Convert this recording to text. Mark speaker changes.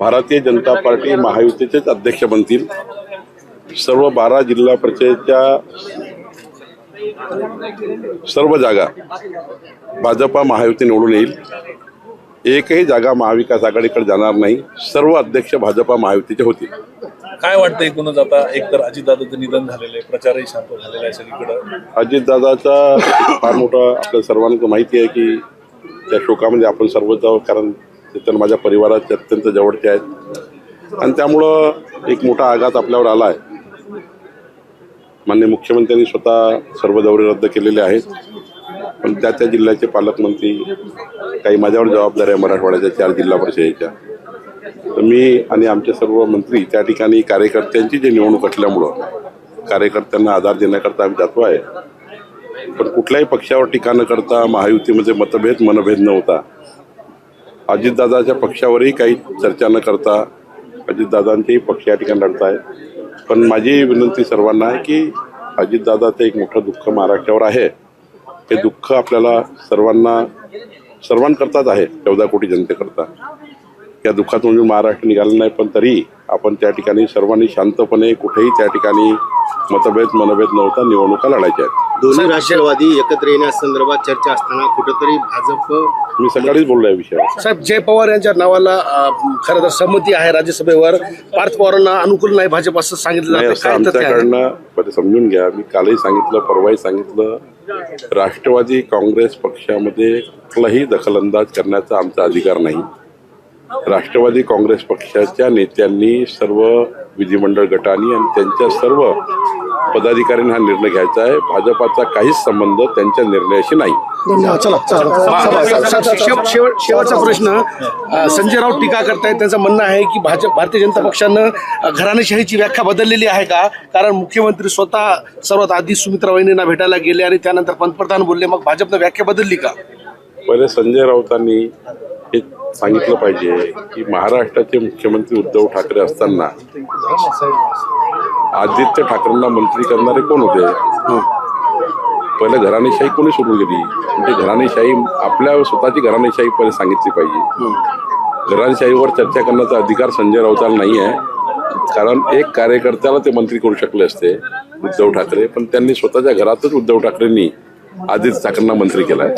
Speaker 1: Bharatiya Janata party महायुतीचेच अध्यक्ष बनतील. सर्व बारा जिल्हा परिषदेच्या सर्व जागा भाजपा महायुती निवडून येईल. एकही जागा महाविकास आघाडीकडे जाणार नाही. सर्व अध्यक्ष भाजपा महायुतीचे होतील.
Speaker 2: काय वाटतं एकूणच आता? एकतर अजितदादाचं निधन झालेलं आहे प्रचारही शांत झालेला आहे सगळीकडं.
Speaker 1: अजितदादाचा फार मोठा आपल्या सर्वांना माहिती आहे की त्या शोकामध्ये आपण सर्वच कारण ते तर माझ्या परिवाराचे अत्यंत जवळचे आहेत. आणि त्यामुळं एक मोठा आघात आपल्यावर आला आहे मान्य मुख्यमंत्र्यांनी स्वतः सर्व दौरे रद्द केलेले आहेत. पण त्या त्या जिल्ह्याचे पालकमंत्री काही माझ्यावर जबाबदारी आहे मराठवाड्याच्या चार जिल्हा परिषदेच्या. तर मी आणि आमचे सर्व मंत्री त्या ठिकाणी कार्यकर्त्यांची जी निवडणूक असल्यामुळं कार्यकर्त्यांना आधार देण्याकरता आम्ही जातो आहे. पण कुठल्याही पक्षावर टीका न करता महायुतीमध्ये मतभेद मनभेद नव्हता अजितदादाच्या पक्षावरही काही चर्चा न करता अजितदादांचेही पक्ष या ठिकाणी लढत आहे पण माझी विनंती सर्वांना आहे की अजितदादाचं एक मोठं दुःख महाराष्ट्रावर आहे. हे दुःख आपल्याला सर्वांना सर्वांकरताच आहे चौदा कोटी जनतेकरता. या दुःखातून म्हणजे महाराष्ट्र निघालं नाही पण तरी आपण त्या ठिकाणी सर्वांनी शांतपणे कुठेही त्या ठिकाणी मतभेद मनभेद नव्हता निवडणुका लढायच्या आहेत.
Speaker 3: दोन्ही राष्ट्रवादी एकत्र येण्यासंदर्भात चर्चा असताना कुठेतरी भाजप
Speaker 1: मी सकाळीच बोललो या विषयावर.
Speaker 4: साहेब जय पवार यांच्या नावाला अं, खरं तर संमती आहे राज्यसभेवर. पार्थ पवारांना अनुकूल नाही भाजप असं सांगितलं
Speaker 1: नाही
Speaker 4: जातं.
Speaker 1: असं
Speaker 4: काय तथ्य आहे?
Speaker 1: आमच्याकडनं बरं समजून घ्या मी कालही सांगितलं परवाही सांगितलं. राष्ट्रवादी काँग्रेस पक्षामध्ये कुठलाही दखलंदाज करण्याचा आमचा अधिकार नाही. राष्ट्रवादी काँग्रेस पक्षाच्या नेत्यांनी सर्व विधिमंडळ गटांनी आणि त्यांच्या सर्व पदाधिकाऱ्यांनी हा निर्णय घ्यायचा आहे. भाजपाचा काहीच संबंध त्यांच्या निर्णयाशी नाही.
Speaker 4: शेव- शेव- शेवटचा प्रश्न संजय राऊत टीका करतायत त्यांचं म्हणणं आहे की भाजप भारतीय जनता पक्षानं घराणेशाहीची व्याख्या बदललेली आहे का? कारण मुख्यमंत्री स्वतः सर्वात आधी सुमित्रा वहिनींना भेटायला गेले आणि त्यानंतर पंतप्रधान बोलले मग भाजपनं व्याख्या बदलली का?
Speaker 1: पहिले संजय राऊतांनी सांगितलं पाहिजे की महाराष्ट्राचे मुख्यमंत्री उद्धव ठाकरे असताना आदित्य ठाकरेंना मंत्री करणारे कोण होते? पहिले घराणेशाही कोणी सुरू केली म्हणजे घराणेशाही आपल्या स्वतःची घराणेशाही पहिले सांगितली पाहिजे. घराणेशाहीवर चर्चा करण्याचा अधिकार संजय राऊताला नाही आहे. कारण एक कार्यकर्त्याला ते मंत्री करू शकले असते उद्धव ठाकरे. पण त्यांनी स्वतःच्या घरातच उद्धव ठाकरेंनी आदित्य ठाकरेंना मंत्री केलाय.